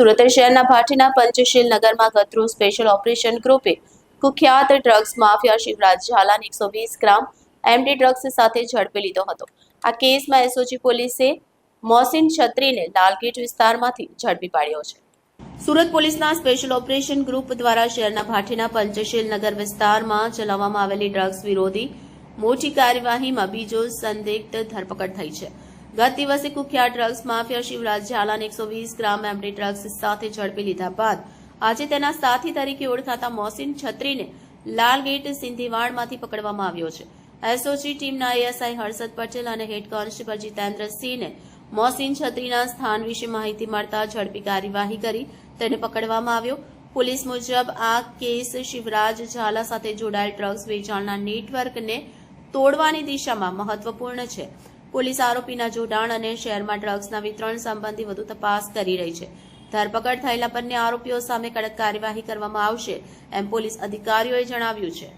સુરત શહેરના ભાટીના પંચશીલ નગરમાં ગતરોજ સ્પેશિયલ ઓપરેશન ગ્રુપે કુખ્યાત ડ્રગ્સ માફિયા શિવરાજ ઝાલાને એકસો ગ્રામ એમડી ડ્રગ્સ સાથે ઝડપી લીધો હતો. આ કેસમાં એસઓજી પોલીસે મોહસિન છત્રીને લાલગેટ વિસ્તારમાંથી ઝડપી પાડ્યો છે. સુરત પોલીસના સ્પેશિયલ ઓપરેશન ગ્રુપ દ્વારા શહેરના ભાટીના પંચશીલ નગર વિસ્તારમાં ચલાવવામાં આવેલી ડ્રગ્સ વિરોધી મોટી કાર્યવાહીમાં બીજો સંદિગ્ધ ધરપકડ થઈ છે. ગત દિવસે કુખ્યાત ડ્રગ્સ માફિયા શિવરાજ ઝાલાને એકસો વીસ ગ્રામ એમડી ડ્રગ્સ સાથે ઝડપી લીધા બાદ આજે તેના સાથી તરીકે ઓળખાતા મોસીન છત્રીને લાલગેટ સિંધીવાડમાંથી પકડવામાં આવ્યો છે. એસઓજી ટીમના એએસઆઈ હર્ષદ પટેલ અને હેડ કોન્સ્ટેબલ જીતેન્દ્રસિંહને મોસીન છત્રીના સ્થાન વિશે માહિતી મળતા ઝડપી કાર્યવાહી કરી તેને પકડવામાં આવ્યો. પોલીસ મુજબ આ કેસ શિવરાજ ઝાલા સાથે જોડાયેલ ડ્રગ્સ વેચાણના નેટવર્કને તોડવાની દિશામાં મહત્વપૂર્ણ છે. પોલીસ આરોપીના જોડાણ અને શહેરમાં ડ્રગ્સના વિતરણ સંબંધી વધુ તપાસ કરી રહી છે. ધરપકડ થયેલા બંને આરોપીઓ સામે કડક કાર્યવાહી કરવામાં આવશે, એમ પોલીસ અધિકારીઓએ જણાવ્યું છે.